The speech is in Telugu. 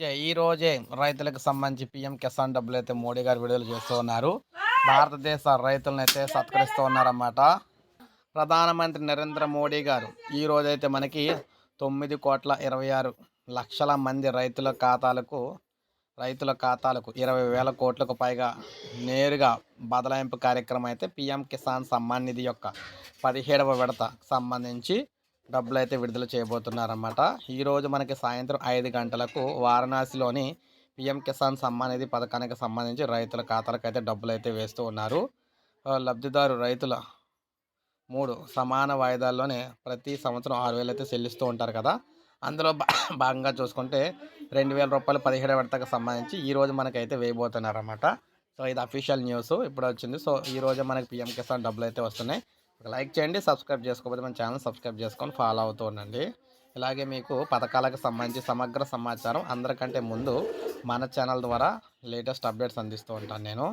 ఈ రోజే రైతులకు సంబంధించి పిఎం కిసాన్ డబ్బులు అయితే మోడీ గారు విడుదల చేస్తూ ఉన్నారు. భారతదేశ రైతులను అయితే సత్కరిస్తూ ఉన్నారన్నమాట. ప్రధానమంత్రి నరేంద్ర మోడీ గారు ఈ రోజైతే మనకి తొమ్మిది కోట్ల ఇరవై ఆరు లక్షల మంది రైతుల ఖాతాలకు రైతుల ఖాతాలకు ఇరవై వేల కోట్లకు పైగా నేరుగా బదలాయింపు కార్యక్రమం అయితే పిఎం కిసాన్ సమ్మాన్ నిధి యొక్క పదిహేడవ విడత సంబంధించి డబ్బులు అయితే విడుదల చేయబోతున్నారన్నమాట. ఈరోజు మనకి సాయంత్రం ఐదు గంటలకు వారణాసిలోని పిఎం కిసాన్ సమ్మాన్ నిధి పథకానికి సంబంధించి రైతుల ఖాతాలకు అయితే డబ్బులు అయితే వేస్తూ ఉన్నారు. లబ్ధిదారు రైతుల మూడు సమాన వాయిదాల్లోనే ప్రతి సంవత్సరం ఆరు వేలు అయితే చెల్లిస్తూ ఉంటారు కదా. అందులో భా- భాగంగా చూసుకుంటే రెండు వేల రూపాయలు పదిహేడు విడతకు సంబంధించి ఈరోజు మనకైతే వేయబోతున్నారన్నమాట. సో ఇది అఫీషియల్ న్యూస్ ఇప్పుడు వచ్చింది. సో ఈ రోజు మనకి పిఎం కిసాన్ డబ్బులు అయితే వస్తున్నాయి. ఒక లైక్ చేయండి సబ్స్క్రైబ్ చేసుకోకపోతే మన ఛానల్ సబ్స్క్రైబ్ చేసుకొని ఫాలో అవుతూ ఉండండి. ఇలాగే మీకు పథకాలకు సంబంధించి సమగ్ర సమాచారం అందరికంటే ముందు మన ఛానల్ ద్వారా లేటెస్ట్ అప్డేట్స్ అందిస్తూ ఉంటాను నేను.